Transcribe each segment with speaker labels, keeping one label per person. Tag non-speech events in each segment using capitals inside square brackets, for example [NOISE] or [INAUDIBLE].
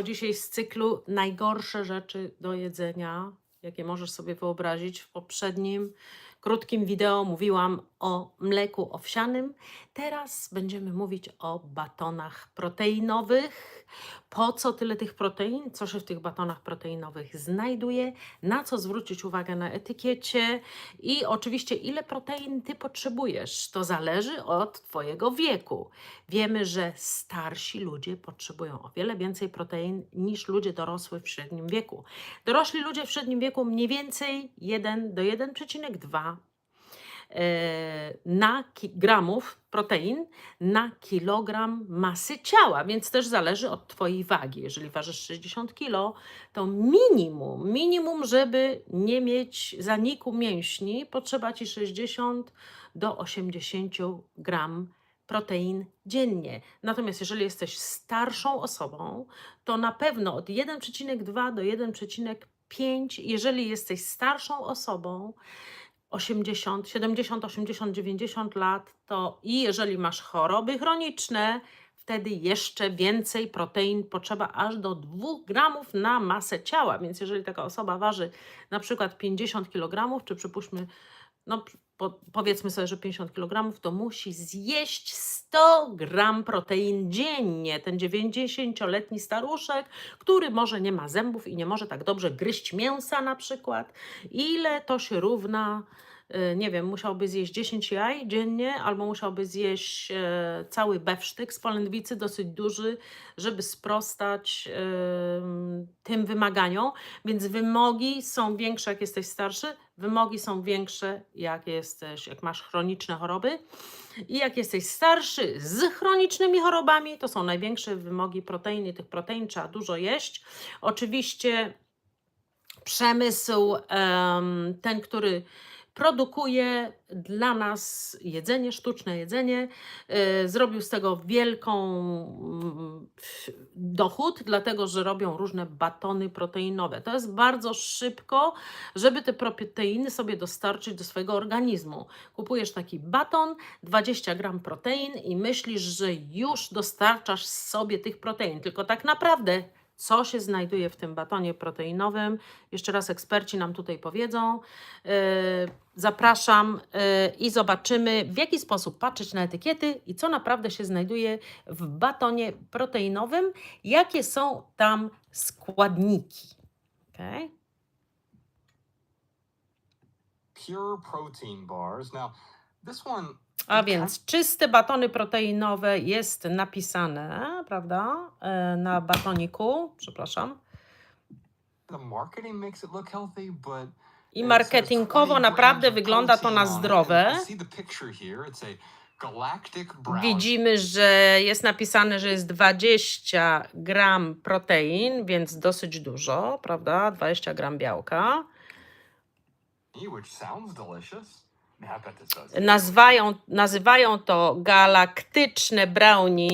Speaker 1: wideo dzisiaj z cyklu najgorsze rzeczy do jedzenia, jakie możesz sobie wyobrazić. W poprzednim krótkim wideo mówiłam o mleku owsianym. Teraz będziemy mówić o batonach proteinowych. Po co tyle tych protein? Co się w tych batonach proteinowych znajduje? Na co zwrócić uwagę na etykiecie? I oczywiście, ile protein ty potrzebujesz? To zależy od Twojego wieku. Wiemy, że starsi ludzie potrzebują o wiele więcej protein niż ludzie dorosły w średnim wieku. Dorośli ludzie w średnim wieku mniej więcej 1 do 1,2 e, na ki- gramów protein na kilogram masy ciała, więc też zależy od Twojej wagi. Jeżeli ważysz 60 kg, to minimum, minimum, żeby nie mieć zaniku mięśni, potrzeba Ci 60 do 80 gram protein dziennie. Natomiast jeżeli jesteś starszą osobą, to na pewno od 1,2 do 1,5, jeżeli jesteś starszą osobą, 80, 70, 80, 90 lat, to i jeżeli masz choroby chroniczne, wtedy jeszcze więcej protein potrzeba aż do 2 gramów na masę ciała. Więc jeżeli taka osoba waży na przykład 50 kg, czy przypuśćmy, no po, powiedzmy sobie, że 50 kg, to musi zjeść 100 gram protein dziennie. Ten 90-letni staruszek, który może nie ma zębów i nie może tak dobrze gryźć mięsa na przykład. Ile to się równa? Y, Nie wiem, musiałby zjeść 10 jaj dziennie, albo musiałby zjeść e, cały bewsztyk z polędwicy, dosyć duży, żeby sprostać tym wymaganiom. Więc wymogi są większe, jak jesteś starszy, wymogi są większe, jak jesteś, jak masz chroniczne choroby. I jak jesteś starszy z chronicznymi chorobami, to są największe wymogi proteiny. Tych protein trzeba dużo jeść. Oczywiście przemysł, em, ten, który produkuje dla nas jedzenie, sztuczne jedzenie, e, zrobił z tego wielką mm, dochód, dlatego że robią różne batony proteinowe. To jest bardzo szybko, żeby te proteiny sobie dostarczyć do swojego organizmu. Kupujesz taki baton, 20 gram protein i myślisz, że już dostarczasz sobie tych protein. Tylko tak naprawdę co się znajduje w tym batonie proteinowym. Jeszcze raz eksperci nam tutaj powiedzą. Yy, Zapraszam yy, i zobaczymy, w jaki sposób patrzeć na etykiety i co naprawdę się znajduje w batonie proteinowym, jakie są tam składniki. Okay?
Speaker 2: pure protein bars. Now, this one,
Speaker 1: A więc czyste batony proteinowe jest napisane, prawda, yy, na batoniku, przepraszam. I marketingowo
Speaker 2: 20
Speaker 1: naprawdę wygląda to na zdrowe. Widzimy, że jest napisane, że jest 20 gram protein, więc dosyć dużo, prawda? 20 gram białka.
Speaker 2: which sounds delicious.
Speaker 1: Nazywają, nazywają to galaktyczne brownie,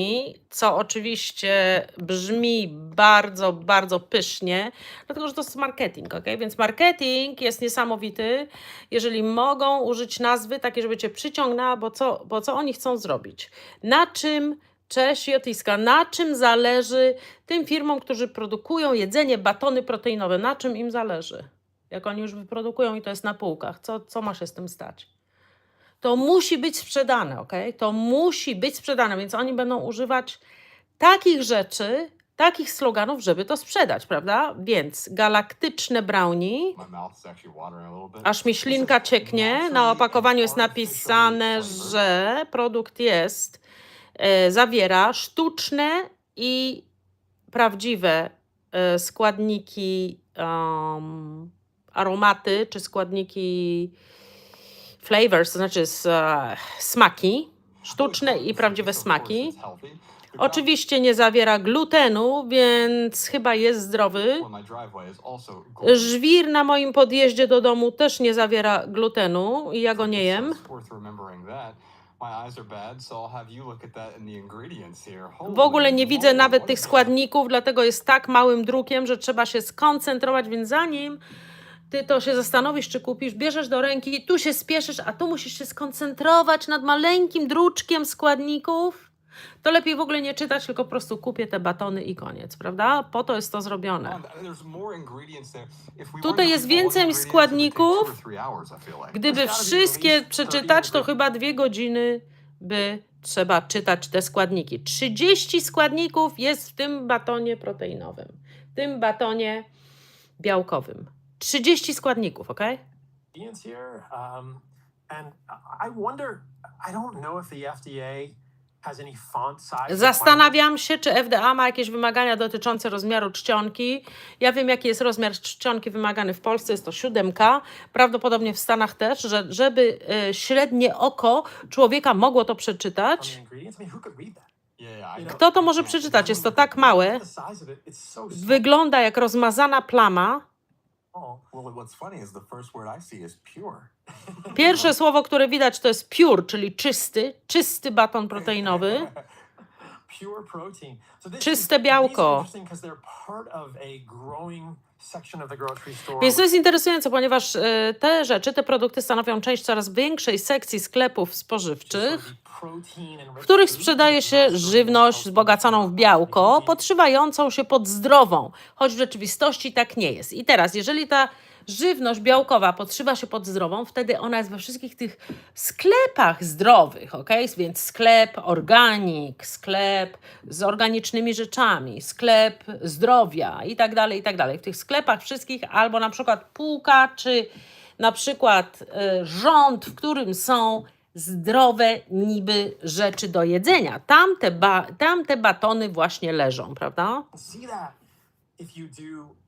Speaker 1: co oczywiście brzmi bardzo, bardzo pysznie, dlatego że to jest marketing, ok? Więc marketing jest niesamowity, jeżeli mogą użyć nazwy takiej, żeby cię przyciągnęła, bo co, bo co oni chcą zrobić? Na czym Cześć Jotiska, na czym zależy tym firmom, którzy produkują jedzenie, batony proteinowe, na czym im zależy? Jak oni już wyprodukują i to jest na półkach, co, co ma się z tym stać? To musi być sprzedane, ok? To musi być sprzedane, więc oni będą używać takich rzeczy, takich sloganów, żeby to sprzedać, prawda? Więc galaktyczne brownie, aż mi ślinka cieknie. Na opakowaniu jest napisane, że produkt jest, e, zawiera sztuczne i prawdziwe e, składniki, um, aromaty czy składniki flavors, to znaczy s- e, smaki, sztuczne i prawdziwe smaki. Oczywiście nie zawiera glutenu, więc chyba jest zdrowy. Żwir na moim podjeździe do domu też nie zawiera glutenu i ja go nie jem. W ogóle nie widzę nawet tych składników, dlatego jest tak małym drukiem, że trzeba się skoncentrować, więc zanim ty to się zastanowisz, czy kupisz, bierzesz do ręki, tu się spieszysz, a tu musisz się skoncentrować nad maleńkim druczkiem składników, to lepiej w ogóle nie czytać, tylko po prostu kupię te batony i koniec, prawda? Po to jest to zrobione. Tutaj jest więcej składników. Gdyby wszystkie
Speaker 3: least 30
Speaker 1: przeczytać, to chyba dwie godziny by trzeba czytać te składniki. 30 składników jest w tym batonie proteinowym, w tym batonie białkowym. 30 składników, ok?
Speaker 3: here. Um, and I- I wonder, I don't know if the FDA has any font size. requirements.
Speaker 1: Zastanawiam się, czy FDA ma jakieś wymagania dotyczące rozmiaru czcionki. Ja wiem, jaki jest rozmiar czcionki wymagany w Polsce, jest to 7K. Prawdopodobnie w Stanach też, że żeby e, średnie oko człowieka mogło to przeczytać. Kto to może przeczytać? Jest to tak małe. Wygląda jak rozmazana plama. Pierwsze słowo, które widać, to jest pure, czyli czysty, czysty baton proteinowy. [LAUGHS] Czyste białko. Więc to jest interesujące, ponieważ e, te rzeczy, te produkty stanowią część coraz większej sekcji sklepów spożywczych, w których sprzedaje się żywność wzbogaconą w białko, podszywającą się pod zdrową, choć w rzeczywistości tak nie jest. I teraz, jeżeli ta żywność białkowa podszywa się pod zdrową, wtedy ona jest we wszystkich tych sklepach zdrowych, ok? Więc sklep organik, sklep z organicznymi rzeczami, sklep zdrowia i tak dalej, i tak dalej. W tych sklepach wszystkich albo na przykład półka, czy na przykład y, rząd, w którym są zdrowe niby rzeczy do jedzenia. Tam te, ba- tam te batony właśnie leżą, prawda?
Speaker 3: See that if you do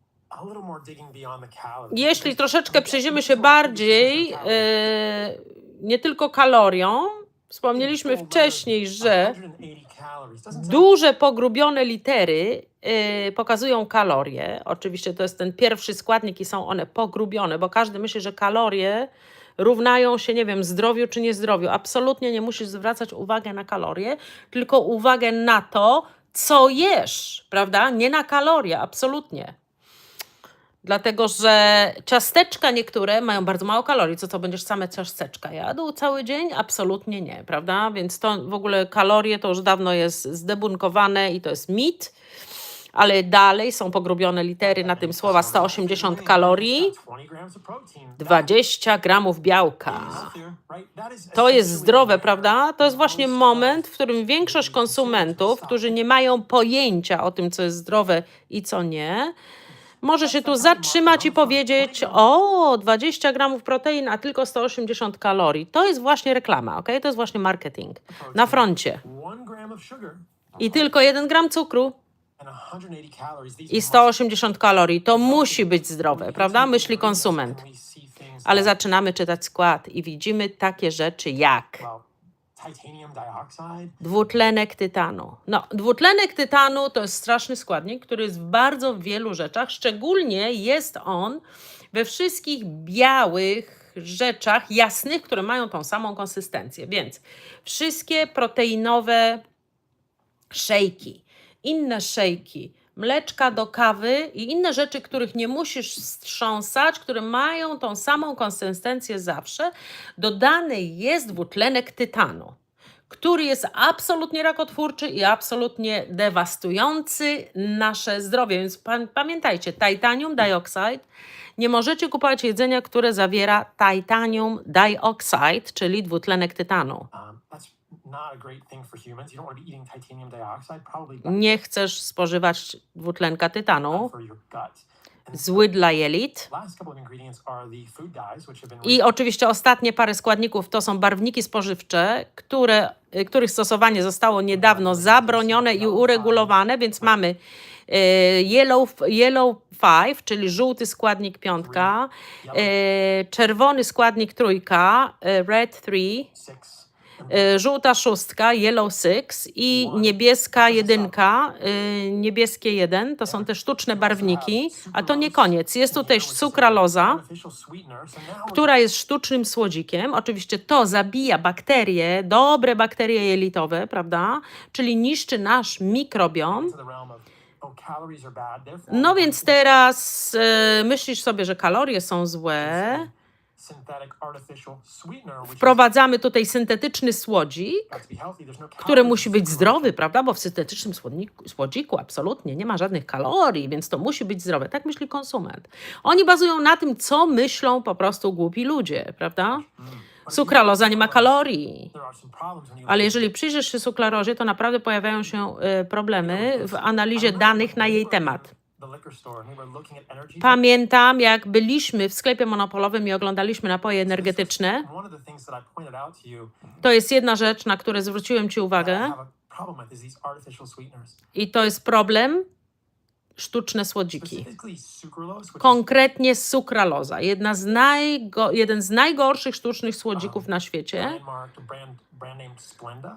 Speaker 1: Jeśli troszeczkę przyjrzymy się bardziej
Speaker 3: 36 calories.
Speaker 1: y, nie tylko kaloriom, wspomnieliśmy wcześniej, że
Speaker 3: 180 calories. Doesn't sound
Speaker 1: duże pogrubione litery y, pokazują kalorie. Oczywiście to jest ten pierwszy składnik i są one pogrubione, bo każdy myśli, że kalorie równają się, nie wiem, zdrowiu czy niezdrowiu. Absolutnie nie musisz zwracać uwagi na kalorie, tylko uwagę na to, co jesz, prawda? Nie na kalorie, absolutnie. Dlatego, że ciasteczka niektóre mają bardzo mało kalorii. Co to będziesz same ciasteczka jadł cały dzień? Absolutnie nie, prawda? Więc to w ogóle kalorie to już dawno jest zdebunkowane i to jest mit. Ale dalej są pogrubione litery na tym słowa 180 kalorii,
Speaker 3: 20 grams of protein. That
Speaker 1: 20 gramów białka. To jest zdrowe, prawda? To jest właśnie moment, w którym większość konsumentów, którzy nie mają pojęcia o tym, co jest zdrowe i co nie, może się tu zatrzymać i powiedzieć: O, 20 gramów protein, a tylko 180 kalorii. To jest właśnie reklama, ok? To jest właśnie marketing na froncie. I tylko 1 gram cukru
Speaker 3: and 180 calories. These
Speaker 1: i
Speaker 3: must
Speaker 1: 180 kalorii. To musi być zdrowe, prawda? Myśli konsument. Ale zaczynamy czytać skład i widzimy takie rzeczy jak. Dwutlenek tytanu. No, dwutlenek tytanu to jest straszny składnik, który jest w bardzo wielu rzeczach. Szczególnie jest on we wszystkich białych rzeczach jasnych, które mają tą samą konsystencję. Więc wszystkie proteinowe szejki, inne szejki, mleczka do kawy i inne rzeczy, których nie musisz wstrząsać, które mają tą samą konsystencję zawsze, dodany jest dwutlenek tytanu, który jest absolutnie rakotwórczy i absolutnie dewastujący nasze zdrowie. Więc pa- pamiętajcie, titanium dioxide, nie możecie kupować jedzenia, które zawiera titanium dioxide, czyli dwutlenek tytanu.
Speaker 3: Um,
Speaker 1: Nie chcesz spożywać dwutlenka tytanu, zły dla jelit. I oczywiście ostatnie parę składników to są barwniki spożywcze, które, y, których stosowanie zostało niedawno zabronione i uregulowane, więc mamy y, yellow, yellow 5, czyli żółty składnik piątka, y, czerwony składnik trójka, red 3,
Speaker 3: six.
Speaker 1: y, żółta szóstka, yellow six i niebieska jedynka, y, niebieskie jeden, to są te sztuczne barwniki, a to nie koniec. Jest tu też
Speaker 3: we're
Speaker 1: która jest sztucznym słodzikiem. Oczywiście to zabija bakterie, dobre bakterie jelitowe, prawda? Czyli niszczy nasz mikrobiom. No więc teraz e, myślisz sobie, że kalorie są złe, Wprowadzamy tutaj syntetyczny słodzik,
Speaker 3: no
Speaker 1: który musi być zdrowy, prawda? Bo w syntetycznym słodniku, słodziku absolutnie nie ma żadnych kalorii, więc to musi być zdrowe. Tak myśli konsument. Oni bazują na tym, co myślą po prostu głupi ludzie, prawda?
Speaker 3: You
Speaker 1: Sukraloza nie ma kalorii. Ale jeżeli przyjrzysz się suklarozie, to naprawdę pojawiają się e, problemy w analizie danych na jej temat. Pamiętam, jak byliśmy w sklepie monopolowym i oglądaliśmy napoje energetyczne.
Speaker 3: To
Speaker 1: jest jedna rzecz, na którą zwróciłem Ci uwagę, i to jest problem sztuczne słodziki. Konkretnie sukraloza, jedna z najgo, jeden z najgorszych sztucznych słodzików na świecie,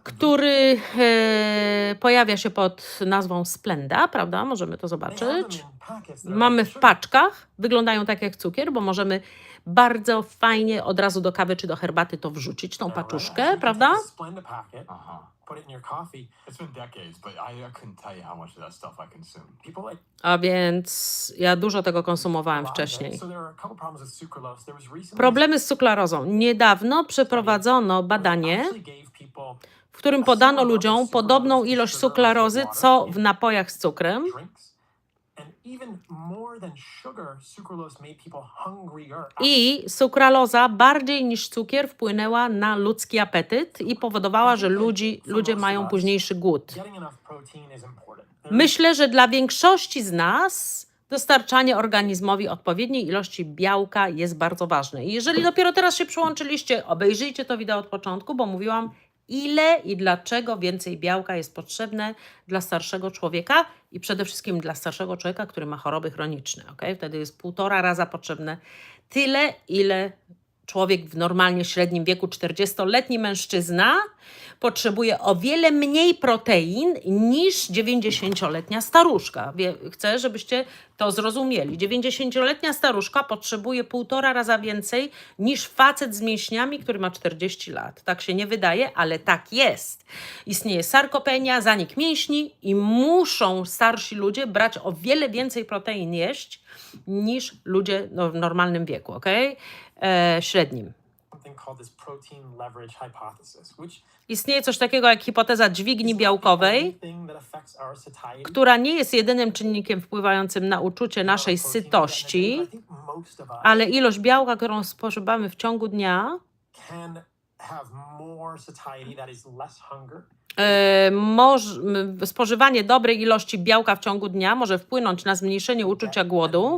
Speaker 1: który e, pojawia się pod nazwą Splenda, prawda? Możemy to zobaczyć.
Speaker 3: are
Speaker 1: Mamy w paczkach, wyglądają tak jak cukier, bo możemy bardzo fajnie od razu do kawy czy do herbaty to wrzucić, tą.
Speaker 3: So
Speaker 1: paczuszkę, prawda?
Speaker 3: take a
Speaker 1: więc ja dużo tego konsumowałem wcześniej. Problemy z cuklarozą. Niedawno przeprowadzono badanie, w którym podano ludziom podobną ilość suklarozy, co w napojach z cukrem. I sukraloza bardziej niż cukier wpłynęła na ludzki apetyt i powodowała, że ludzi, ludzie mają późniejszy głód. Myślę, że dla większości z nas dostarczanie organizmowi odpowiedniej ilości białka jest bardzo ważne. I jeżeli dopiero teraz się przyłączyliście, obejrzyjcie to wideo od początku, bo mówiłam, ile i dlaczego więcej białka jest potrzebne dla starszego człowieka i przede wszystkim dla starszego człowieka, który ma choroby chroniczne. Okay? Wtedy jest półtora raza potrzebne tyle, ile człowiek w normalnie średnim wieku, 40-letni mężczyzna, potrzebuje o wiele mniej protein niż 90-letnia staruszka. Chcę, żebyście to zrozumieli. 90-letnia staruszka potrzebuje półtora raza więcej niż facet z mięśniami, który ma 40 lat. Tak się nie wydaje, ale tak jest. Istnieje sarkopenia, zanik mięśni i muszą starsi ludzie brać o wiele więcej protein jeść niż ludzie no, w normalnym wieku, ok? E, średnim. Istnieje coś takiego jak hipoteza dźwigni białkowej, która nie jest jedynym czynnikiem wpływającym na uczucie naszej sytości, ale ilość białka, którą spożywamy w ciągu dnia, e, spożywanie dobrej ilości białka w ciągu dnia może wpłynąć na zmniejszenie uczucia głodu.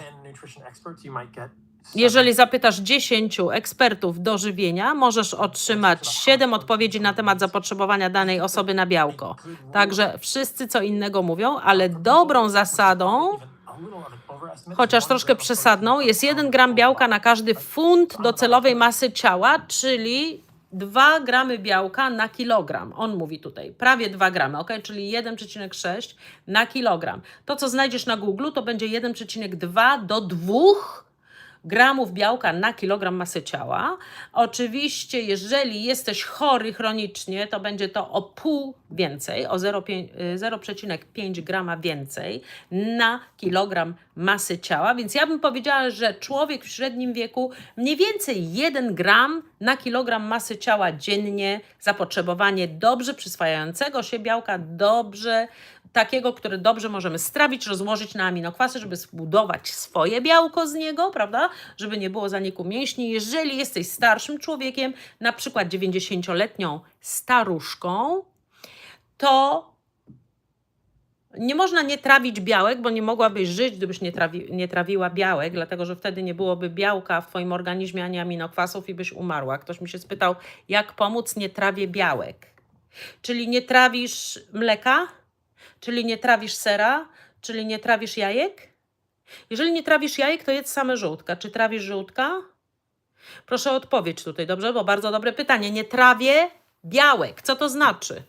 Speaker 3: Enough protein per day. Now, if you ask 10 nutrition experts, you might get seven
Speaker 1: Jeżeli zapytasz 10 ekspertów do żywienia, możesz otrzymać 7 odpowiedzi na temat zapotrzebowania danej osoby na białko. Także wszyscy co innego mówią, ale dobrą zasadą, chociaż troszkę przesadną, jest 1 gram białka na każdy funt docelowej masy ciała, czyli 2 gramy białka na kilogram. On mówi tutaj, prawie 2 gramy, ok? Czyli 1,6 na kilogram. To, co znajdziesz na Google, to będzie 1,2 do 2 gramów białka na kilogram masy ciała. Oczywiście, jeżeli jesteś chory chronicznie, to będzie to o pół więcej, o 0,5 y, 0,5 grama więcej na kilogram masy ciała. Więc ja bym powiedziała, że człowiek w średnim wieku mniej więcej 1 gram na kilogram masy ciała dziennie zapotrzebowanie dobrze przyswajającego się białka, dobrze takiego, który dobrze możemy strawić, rozłożyć na aminokwasy, żeby zbudować swoje białko z niego, prawda? Żeby nie było zaniku mięśni. Jeżeli jesteś starszym człowiekiem, na przykład 90-letnią staruszką, to nie można nie trawić białek, bo nie mogłabyś żyć, gdybyś nie, trawi, nie trawiła białek, dlatego że wtedy nie byłoby białka w Twoim organizmie ani aminokwasów i byś umarła. Ktoś mi się spytał, jak pomóc nie trawie białek. Czyli nie trawisz mleka, czyli nie trawisz sera, czyli nie trawisz jajek? Jeżeli nie trawisz jajek, to jedz same żółtka. Czy trawisz żółtka? Proszę o odpowiedź tutaj, dobrze? Bo bardzo dobre pytanie. Nie trawię białek. Co to znaczy?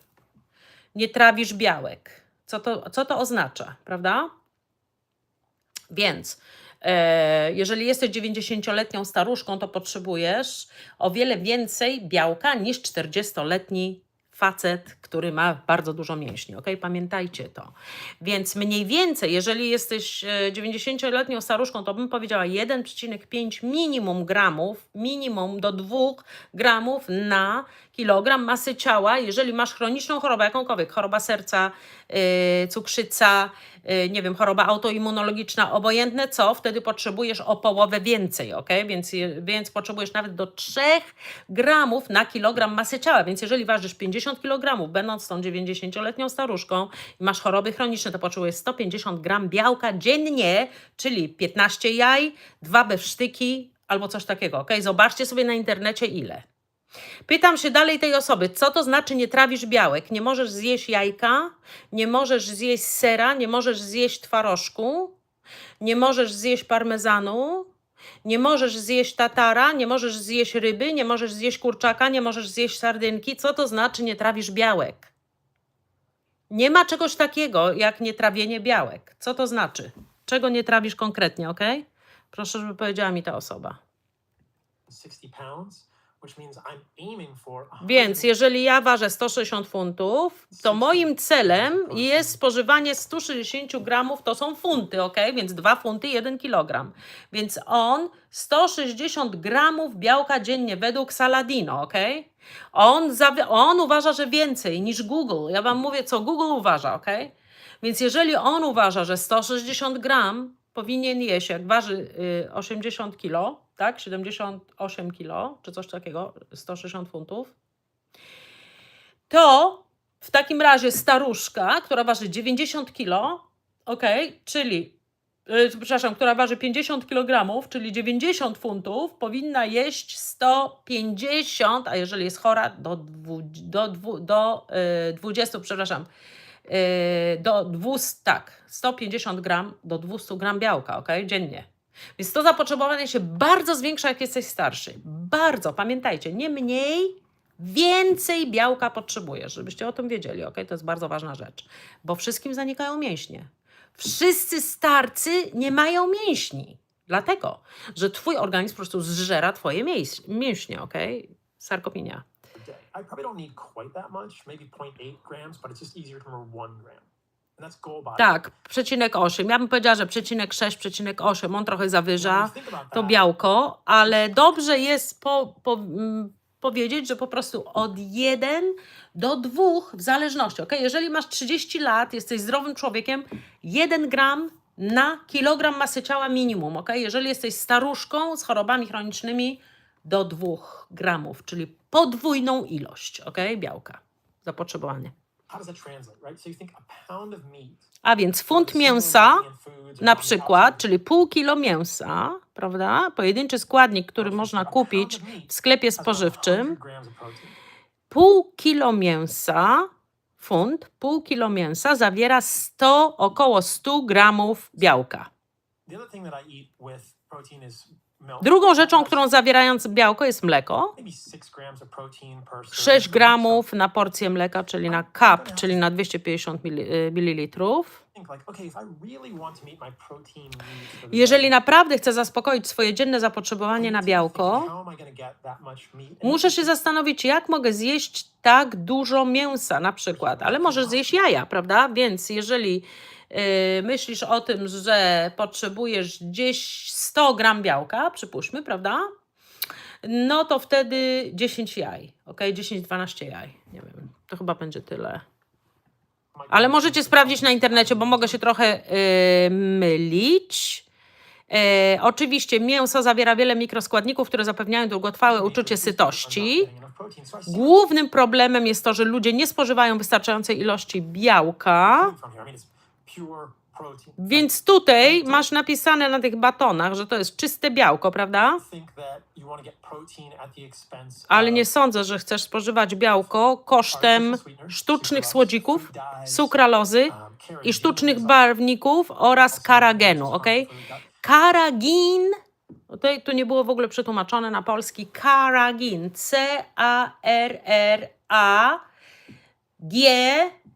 Speaker 1: Nie trawisz białek. Co to, co to oznacza, prawda? Więc e, jeżeli jesteś 90-letnią staruszką, to potrzebujesz o wiele więcej białka niż 40-letni facet, który ma bardzo dużo mięśni, ok? Pamiętajcie to. Więc mniej więcej, jeżeli jesteś e, 90-letnią staruszką, to bym powiedziała 1,5 minimum gramów, minimum do 2 gramów na kilogram masy ciała, jeżeli masz chroniczną chorobę jakąkolwiek, choroba serca, yy, cukrzyca, yy, nie wiem, choroba autoimmunologiczna, obojętne co, wtedy potrzebujesz o połowę więcej, ok? Więc, więc potrzebujesz nawet do 3 gramów na kilogram masy ciała, więc jeżeli ważysz 50 kg, będąc tą 90-letnią staruszką i masz choroby chroniczne, to potrzebujesz 150 gram białka dziennie, czyli 15 jaj, dwa bewsztyki albo coś takiego, ok? Zobaczcie sobie na internecie ile. Pytam się dalej tej osoby, co to znaczy nie trawisz białek? Nie możesz zjeść jajka, nie możesz zjeść sera, nie możesz zjeść twarożku, nie możesz zjeść parmezanu, nie możesz zjeść tatara, nie możesz zjeść ryby, nie możesz zjeść kurczaka, nie możesz zjeść sardynki. Co to znaczy nie trawisz białek? Nie ma czegoś takiego jak nietrawienie białek. Co to znaczy? Czego nie trawisz konkretnie, ok? Proszę, żeby powiedziała mi ta osoba.
Speaker 3: 60 pounds,
Speaker 1: Więc jeżeli ja ważę 160 funtów, to moim celem jest spożywanie 160 gramów, to są funty, ok? Więc 2 funty, 1 kilogram. Więc on 160 gramów białka dziennie według Saladino, ok? On, on uważa, że więcej niż Google. Ja wam mówię, co Google uważa, ok? Więc jeżeli on uważa, że 160 gram powinien jeść, jak waży y, 80 kilo, tak, 78 kilo, czy coś takiego, 160 funtów, to w takim razie staruszka, która waży 90 kilo, ok, czyli, y, przepraszam, która waży 50 kg, czyli 90 funtów, powinna jeść 150, a jeżeli jest chora, do, dwu, do, dwu, do y, 20, przepraszam, y, do 200, tak, 150 gram do 200 gram białka, ok, dziennie. Więc to zapotrzebowanie się bardzo zwiększa, jak jesteś starszy. Bardzo, pamiętajcie, nie mniej, więcej białka potrzebujesz, żebyście o tym wiedzieli, ok? To jest bardzo ważna rzecz, bo wszystkim zanikają mięśnie. Wszyscy starcy nie mają mięśni, dlatego, że twój organizm po prostu zżera twoje mięś- mięśnie, ok? Sarkopinia.
Speaker 3: I probably don't need quite that much, maybe 0.8 grams, but it's just easier to remember one gram.
Speaker 1: Tak, przecinek 8. Ja bym powiedziała, że przecinek 6, przecinek 8, on trochę zawyża. to białko, ale dobrze jest po, po, mm, powiedzieć, że po prostu od 1 do 2 w zależności. Okay? Jeżeli masz 30 lat, jesteś zdrowym człowiekiem, 1 gram na kilogram masy ciała minimum. Okay? Jeżeli jesteś staruszką z chorobami chronicznymi, do 2 gramów, czyli podwójną ilość okay? białka, zapotrzebowanie.
Speaker 3: A
Speaker 1: więc funt mięsa, na przykład, czyli pół kilo mięsa, prawda? Pojedynczy składnik, który można kupić w sklepie spożywczym. Pół kilo mięsa, funt, pół kilo mięsa zawiera 100, około 100 gramów białka. Drugą rzeczą, którą zawierając białko jest mleko.
Speaker 3: Maybe 6 grams of protein per serving.
Speaker 1: 6 gramów na porcję mleka, czyli na cup, czyli na 250 mili- y, Jeżeli naprawdę chcę zaspokoić swoje dzienne zapotrzebowanie na białko, Muszę się zastanowić, jak mogę zjeść tak dużo mięsa na przykład, ale możesz zjeść jaja, prawda? Więc jeżeli myślisz o tym, że potrzebujesz gdzieś 100 gram białka, przypuśćmy, prawda? No to wtedy 10 jaj, ok? 10-12 jaj, nie wiem, to chyba będzie tyle. Ale możecie sprawdzić na internecie, bo mogę się trochę yy, mylić. E, oczywiście mięso zawiera wiele mikroskładników, które zapewniają długotrwałe uczucie sytości. Głównym problemem jest to, że ludzie nie spożywają wystarczającej ilości białka. Więc tutaj masz napisane na tych batonach, że to jest czyste białko, prawda? Ale nie sądzę, że chcesz spożywać białko kosztem sztucznych słodzików, sukralozy i sztucznych barwników oraz karagenu, ok? Karagin, tutaj tu nie było w ogóle przetłumaczone na polski, karagin,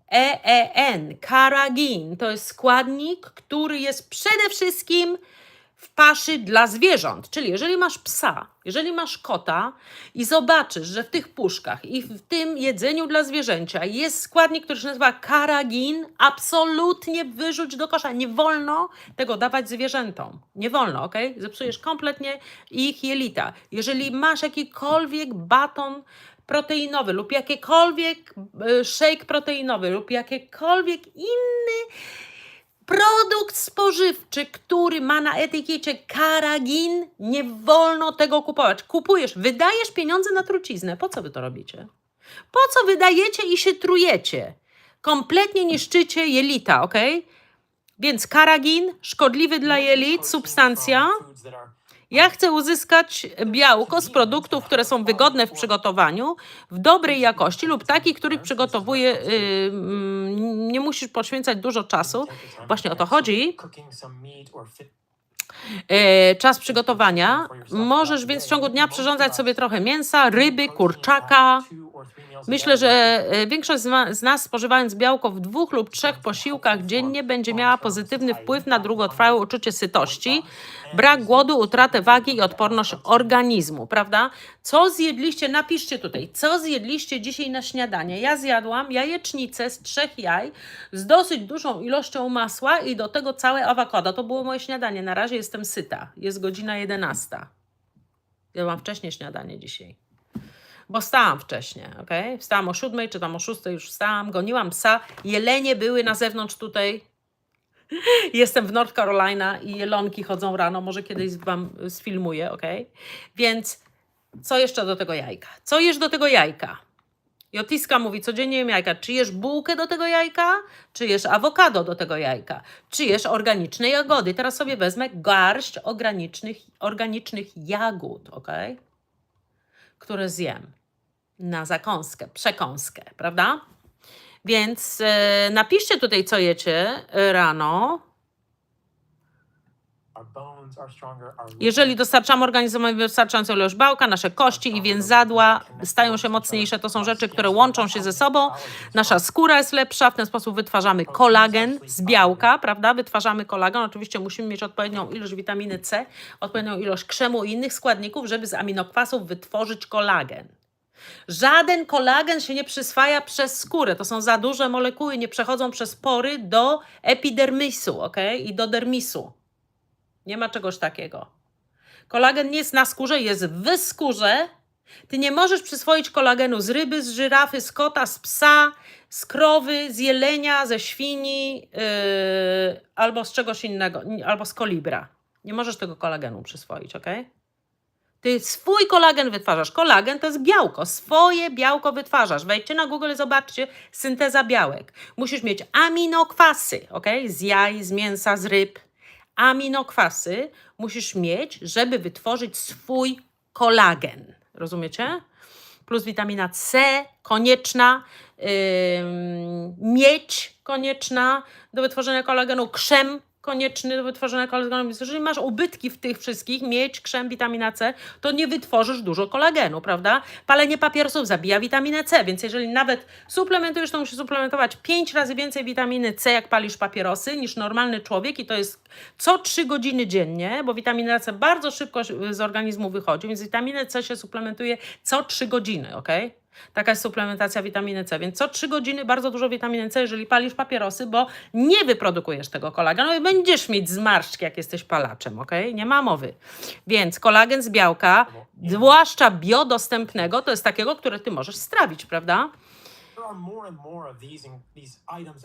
Speaker 1: C-A-R-R-A-G-E-E-N, karagin, to jest składnik, który jest przede wszystkim w paszy dla zwierząt. Czyli jeżeli masz psa, jeżeli masz kota i zobaczysz, że w tych puszkach i w tym jedzeniu dla zwierzęcia jest składnik, który się nazywa karagin, absolutnie wyrzuć do kosza. Nie wolno tego dawać zwierzętom. Nie wolno, ok? Zepsujesz kompletnie ich jelita. Jeżeli masz jakikolwiek baton proteinowy lub jakiekolwiek e, shake proteinowy lub jakiekolwiek inny produkt spożywczy, który ma na etykiecie karagin, nie wolno tego kupować. Kupujesz, wydajesz pieniądze na truciznę. Po co wy to robicie? Po co wydajecie i się trujecie? Kompletnie niszczycie jelita, ok? Więc karagin, szkodliwy dla jelit, substancja. Ja chcę uzyskać białko z produktów, które są wygodne w przygotowaniu, w dobrej jakości lub takich, których przygotowuję, yy, nie musisz poświęcać dużo czasu. Właśnie o to chodzi. E, czas przygotowania. Możesz więc w ciągu dnia przyrządzać sobie trochę mięsa, ryby, kurczaka. Myślę, że e, większość z nas spożywając białko w dwóch lub trzech posiłkach dziennie będzie miała pozytywny wpływ na długotrwałe uczucie sytości, brak głodu, utratę wagi i odporność organizmu, prawda? Co zjedliście? Napiszcie tutaj, co zjedliście dzisiaj na śniadanie. Ja zjadłam jajecznicę z trzech jaj z dosyć dużą ilością masła i do tego całe awokado. To było moje śniadanie. Na razie jestem syta. Jest godzina 11. Ja mam wcześniej śniadanie dzisiaj bo wstałam wcześniej, ok? Wstałam o siódmej, czy tam o szóstej już wstałam, goniłam psa, jelenie były na zewnątrz tutaj. [LAUGHS] Jestem w North Carolina i jelonki chodzą rano, może kiedyś wam sfilmuję, ok? Więc co jeszcze do tego jajka? Co jesz do tego jajka? Jotiska mówi, codziennie jem jajka. Czy jesz bułkę do tego jajka? Czy jesz awokado do tego jajka? Czy jesz organiczne jagody? Teraz sobie wezmę garść organicznych, organicznych jagód, ok? które zjem na zakąskę, przekąskę, prawda? Więc e, napiszcie tutaj, co jecie e, rano. Jeżeli dostarczamy organizmowi wystarczającą ilość białka, nasze kości i więzadła stają się mocniejsze. To są rzeczy, które łączą się ze sobą. Nasza skóra jest lepsza, w ten sposób wytwarzamy kolagen z białka, prawda? Wytwarzamy kolagen. Oczywiście musimy mieć odpowiednią ilość witaminy C, odpowiednią ilość krzemu i innych składników, żeby z aminokwasów wytworzyć kolagen. Żaden kolagen się nie przyswaja przez skórę. To są za duże molekuły, nie przechodzą przez pory do epidermisu, ok? I do dermisu. Nie ma czegoś takiego. Kolagen nie jest na skórze, jest w skórze. Ty nie możesz przyswoić kolagenu z ryby, z żyrafy, z kota, z psa, z krowy, z jelenia, ze świni yy, albo z czegoś innego, albo z kolibra. Nie możesz tego kolagenu przyswoić, ok? Ty swój kolagen wytwarzasz. Kolagen to jest białko. Swoje białko wytwarzasz. Wejdźcie na Google i zobaczcie synteza białek. Musisz mieć aminokwasy, ok? Z jaj, z mięsa, z ryb. Aminokwasy musisz mieć, żeby wytworzyć swój kolagen. Rozumiecie? Plus witamina C konieczna, ym, miedź konieczna do wytworzenia kolagenu, krzem konieczny do wytworzenia kolagenu. Więc jeżeli masz ubytki w tych wszystkich, miedź, krzem, witamina C, to nie wytworzysz dużo kolagenu, prawda? Palenie papierosów zabija witaminę C, więc jeżeli nawet suplementujesz, to musisz suplementować 5 razy więcej witaminy C, jak palisz papierosy, niż normalny człowiek i to jest co 3 godziny dziennie, bo witamina C bardzo szybko z organizmu wychodzi, więc witaminę C się suplementuje co 3 godziny, ok? Taka jest suplementacja witaminy C, więc co 3 godziny bardzo dużo witaminy C, jeżeli palisz papierosy, bo nie wyprodukujesz tego kolagenu i będziesz mieć zmarszczki, jak jesteś palaczem, ok? Nie ma mowy. Więc kolagen z białka, zwłaszcza biodostępnego, to jest takiego, które ty możesz strawić, prawda?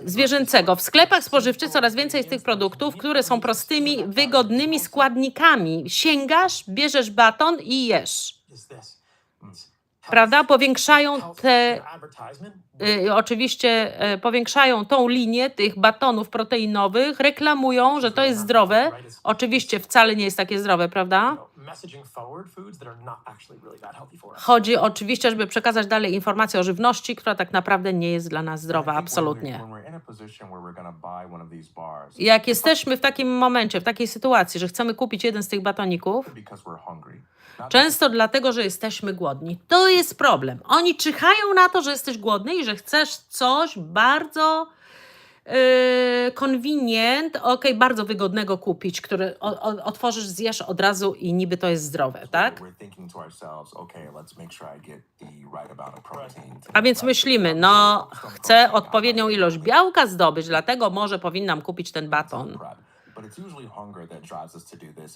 Speaker 1: Zwierzęcego. W sklepach spożywczych coraz więcej jest tych produktów, które są prostymi, wygodnymi składnikami. Sięgasz, bierzesz baton i jesz. Prawda? Powiększają te Y, oczywiście y, powiększają tą linię tych batonów proteinowych, reklamują, że to jest zdrowe. Oczywiście wcale nie jest takie zdrowe, prawda? Chodzi oczywiście, żeby przekazać dalej informację o żywności, która tak naprawdę nie jest dla nas zdrowa, absolutnie. Jak jesteśmy w takim momencie, w takiej sytuacji, że chcemy kupić jeden z tych batoników, Często dlatego, że jesteśmy głodni. To jest problem. Oni czyhają na to, że jesteś głodny i że chcesz coś bardzo Yy, convenient, ok, bardzo wygodnego kupić, który o, o, otworzysz, zjesz od razu i niby to jest zdrowe, tak? A więc myślimy, no chcę odpowiednią ilość białka zdobyć, dlatego może powinnam kupić ten baton.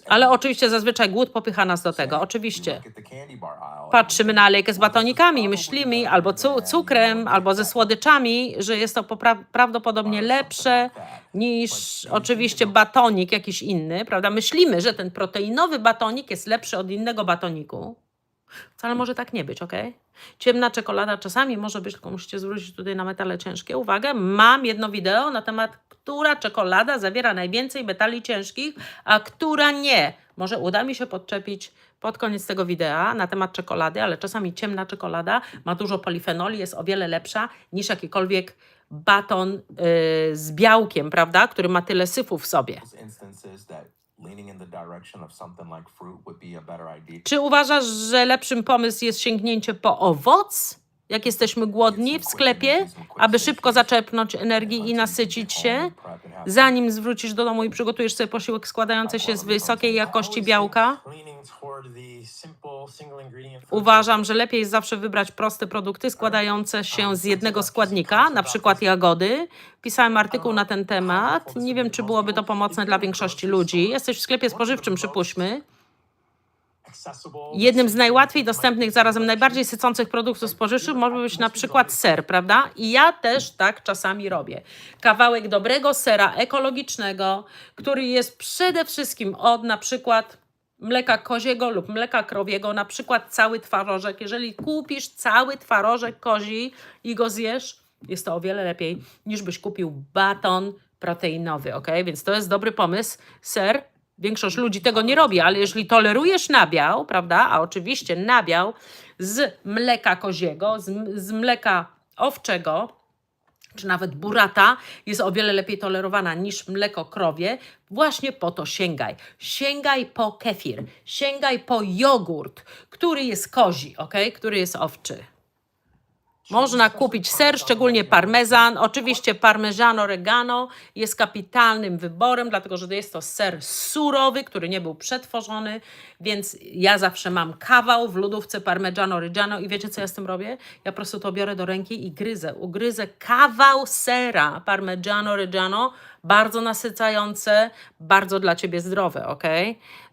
Speaker 1: Ale oczywiście zazwyczaj głód popycha nas do tego, oczywiście. Patrzymy na alejkę z batonikami i myślimy, albo cu cukrem, albo ze słodyczami, że jest to prawdopodobnie lepsze niż oczywiście batonik jakiś inny, prawda? Myślimy, że ten proteinowy batonik jest lepszy od innego batoniku. Wcale może tak nie być, ok? Ciemna czekolada czasami może być, tylko musicie zwrócić tutaj na metale ciężkie uwagę. Mam jedno wideo na temat, która czekolada zawiera najwięcej metali ciężkich, a która nie. Może uda mi się podczepić pod koniec tego wideo na temat czekolady, ale czasami ciemna czekolada ma dużo polifenoli, jest o wiele lepsza niż jakikolwiek baton yy, z białkiem, prawda, który ma tyle syfu w sobie. Czy uważasz, że lepszym pomysł jest sięgnięcie po owoc, jak jesteśmy głodni w sklepie, aby szybko zaczerpnąć energii i nasycić się, zanim zwrócisz do domu i przygotujesz sobie posiłek składający się z wysokiej jakości białka? Uważam, że lepiej jest zawsze wybrać proste produkty składające się z jednego składnika, na przykład jagody. Pisałem artykuł na ten temat. Nie wiem, czy byłoby to pomocne dla większości ludzi. Jesteś w sklepie spożywczym, przypuśćmy. Jednym z najłatwiej dostępnych, zarazem najbardziej sycących produktów spożywczych może być na przykład ser, prawda? I ja też tak czasami robię. Kawałek dobrego sera ekologicznego, który jest przede wszystkim od na przykład mleka koziego lub mleka krowiego, na przykład cały twarożek. Jeżeli kupisz cały twarożek kozi i go zjesz, jest to o wiele lepiej niż byś kupił baton proteinowy, ok? Więc to jest dobry pomysł. Ser Większość ludzi tego nie robi, ale jeżeli tolerujesz nabiał, prawda, a oczywiście nabiał z mleka koziego, z, z mleka owczego, czy nawet burata jest o wiele lepiej tolerowana niż mleko krowie, właśnie po to sięgaj. Sięgaj po kefir, sięgaj po jogurt, który jest kozi, ok, który jest owczy. Można kupić ser, szczególnie parmezan. Oczywiście parmigiano regano jest kapitalnym wyborem, dlatego że jest to ser surowy, który nie był przetworzony, więc ja zawsze mam kawał w lodówce parmigiano reggiano i wiecie co ja z tym robię? Ja po prostu to biorę do ręki i gryzę. Ugryzę kawał sera parmigiano reggiano, bardzo nasycające, bardzo dla ciebie zdrowe, ok?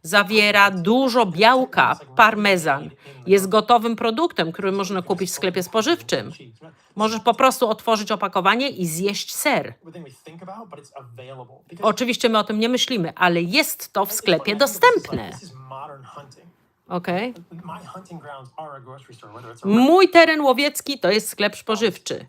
Speaker 1: Zawiera dużo białka, parmezan. Jest gotowym produktem, który można kupić w sklepie spożywczym. Możesz po prostu otworzyć opakowanie i zjeść ser. Oczywiście my o tym nie myślimy, ale jest to w sklepie dostępne. Ok? Mój teren łowiecki to jest sklep spożywczy.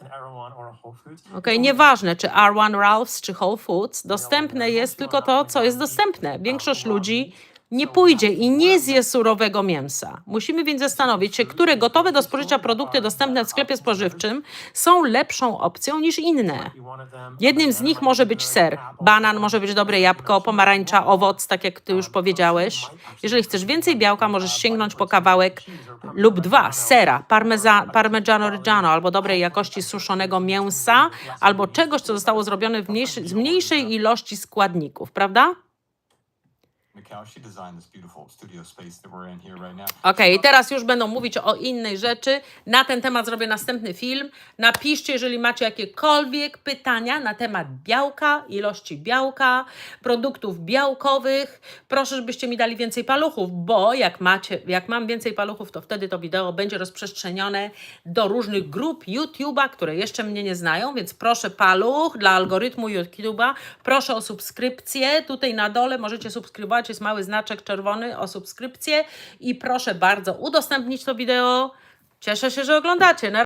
Speaker 1: Ok, nieważne czy R1 Ralphs czy Whole Foods, dostępne jest tylko to, co jest dostępne. Większość ludzi nie pójdzie i nie zje surowego mięsa. Musimy więc zastanowić się, które gotowe do spożycia produkty dostępne w sklepie spożywczym są lepszą opcją niż inne. Jednym z nich może być ser, banan może być dobre jabłko, pomarańcza, owoc, tak jak ty już powiedziałeś. Jeżeli chcesz więcej białka, możesz sięgnąć po kawałek lub dwa sera, parmeza, parmigiano reggiano albo dobrej jakości suszonego mięsa, albo czegoś, co zostało zrobione w z mniejszej ilości składników, prawda? Okej, teraz już będą mówić o innej rzeczy. Na ten temat zrobię następny film. Napiszcie, jeżeli macie jakiekolwiek pytania na temat białka, ilości białka, produktów białkowych. Proszę, żebyście mi dali więcej paluchów, bo jak macie, jak mam więcej paluchów, to wtedy to wideo będzie rozprzestrzenione do różnych grup YouTube'a, które jeszcze mnie nie znają, więc proszę paluch dla algorytmu YouTube'a. Proszę o subskrypcję. Tutaj na dole możecie subskrybować, jest mały znaczek czerwony o subskrypcję i proszę bardzo udostępnić to wideo. Cieszę się, że oglądacie.